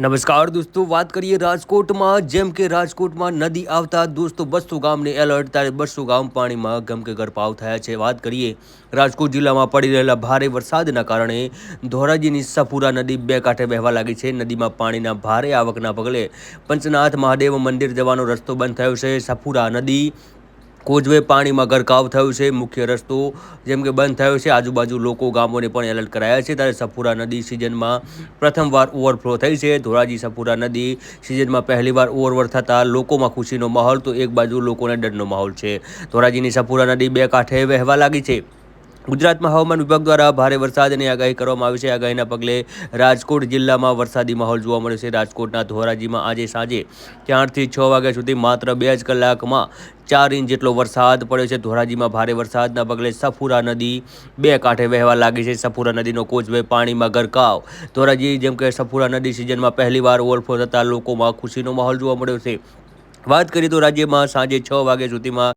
નમસ્કાર દોસ્તો, વાત કરીએ રાજકોટમાં. જેમ કે રાજકોટમાં નદી આવતા દોસ્તો બસો ગામને એલર્ટ. ત્યારે બસો ગામ પાણીમાં ગમ કે ગરપાવ થયા છે. વાત કરીએ, રાજકોટ જિલ્લામાં પડી રહેલા ભારે વરસાદના કારણે ધોરાજીની સફુરા નદી બે કાંઠે વહેવા લાગી છે. નદીમાં પાણીના ભારે આવકના પગલે પંચનાથ મહાદેવ મંદિર જવાનો રસ્તો બંધ થયો છે. સફુરા નદી કોઝવે પાણીમાં ગરકાવ થયું છે. મુખ્ય રસ્તો જેમ કે બંધ થયો છે. આજુબાજુ લોકો ગામોને પણ એલર્ટ કરાયા છે. ત્યારે સફુરા નદી સિઝનમાં પ્રથમવાર ઓવરફ્લો થઈ છે. ધોરાજી સફુરા નદી સિઝનમાં પહેલીવાર ઓવરવર થતાં લોકોમાં ખુશીનો માહોલ, તો એક બાજુ લોકોને ડરનો માહોલ છે. ધોરાજીની સફુરા નદી બે કાંઠે વહેવા લાગી છે. ગુજરાતમાં હવામાન વિભાગ દ્વારા ભારે વરસાદની આગાહી કરવામાં આવી છે. આગાહીના પગલે રાજકોટ જિલ્લામાં વરસાદી માહોલ જોવા મળ્યો છે. રાજકોટના ધોરાજીમાં આજે સાંજે ચારથી છ વાગ્યા સુધી માત્ર બે જ કલાકમાં ચાર ઇંચ જેટલો વરસાદ પડ્યો છે. ધોરાજીમાં ભારે વરસાદના પગલે સફુરા નદી બે કાંઠે વહેવા લાગી છે. સફુરા નદીનો કોચવે પાણીમાં ગરકાવ. ધોરાજી જેમ કે સફુરા નદી સિઝનમાં પહેલીવાર ઓવરફ્લો થતાં લોકોમાં ખુશીનો માહોલ જોવા મળ્યો છે. વાત કરીએ તો રાજ્યમાં સાંજે છ વાગ્યા સુધીમાં